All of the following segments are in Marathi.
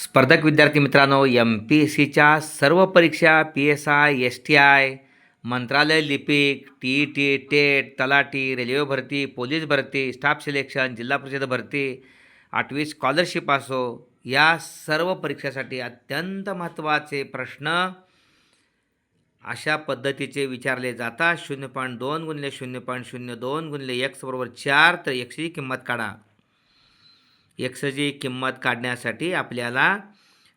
स्पर्धक विद्यार्थी मित्रांनो एम पी एस सीच्या सर्व परीक्षा P S I S T I मंत्रालय लिपिक टी ई टी टेट तलाटी रेल्वे भरती पोलीस भरती स्टाफ सिलेक्शन जिल्हा परिषद भरती आठवी स्कॉलरशिप असो या सर्व परीक्षेसाठी अत्यंत महत्त्वाचे प्रश्न अशा पद्धतीचे विचारले जातात. शून्य पॉईंट दोन गुणिले शून्य पॉईंट शून्य दोन गुणिले एक्स बरोबर चार तर एक्सची किंमत काढा. एक्सची किंमत काढण्यासाठी आपल्याला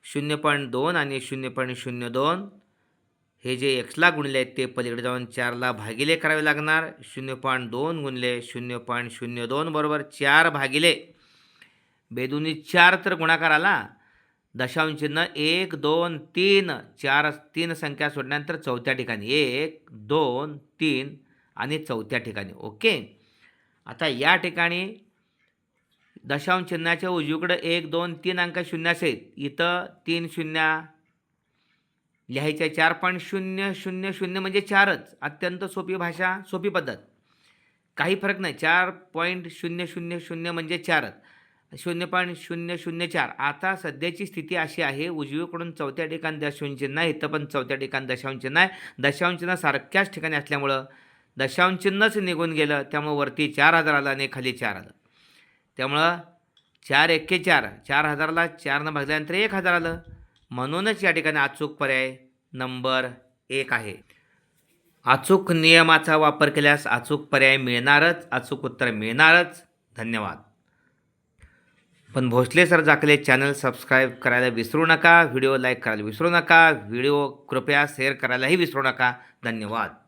शून्य पॉईंट दोन आणि शून्य पॉईंट शून्य दोन हे जे एक्सला गुणले आहेत ते पलीकडे जाऊन चारला भागिले करावे लागणार. शून्य पॉईंट दोन गुणले शून्य पॉईंट शून्य दोन बरोबर चार भागिले. बेदुनी चार तर गुणाकार आला दशांश चिन्ह एक दोन तीन चार तीन संख्या सोडल्यानंतर चौथ्या ठिकाणी एक दोन तीन आणि चौथ्या ठिकाणी. ओके? आता या ठिकाणी दशांश चिन्हाच्या उजवीकडं एक दोन तीन अंक शून्य असेल. इथं तीन शून्य लिहायच्या चार पॉईंट शून्य शून्य शून्य म्हणजे चारच. अत्यंत सोपी भाषा सोपी पद्धत. काही फरक नाही. चार पॉईंट शून्य शून्य शून्य म्हणजे चारच. शून्य पॉईंट शून्य शून्य चार. आता सध्याची स्थिती अशी आहे उजवीकडून चौथ्या ठिकाणी दशांश चिन्ह आहे इथं पण चौथ्या ठिकाणी दशांश चिन्ह आहे. दशांश चिन्ह सारख्याच ठिकाणी असल्यामुळं दशांश चिन्हच निघून गेलं त्यामुळं वरती चार हजार आलं आणि खाली चार आलं त्यामुळं चार एक्के चार चार हजाराला चारनं भागल्यानंतर एक हजार आलं. म्हणूनच या ठिकाणी अचूक पर्याय नंबर एक आहे. अचूक नियमाचा वापर केल्यास अचूक पर्याय मिळणारच अचूक उत्तर मिळणारच. धन्यवाद. पण भोसले सर जाकले चॅनल सबस्क्राईब करायला विसरू नका व्हिडिओ लाईक करायला विसरू नका व्हिडिओ कृपया शेअर करायलाही विसरू नका. धन्यवाद.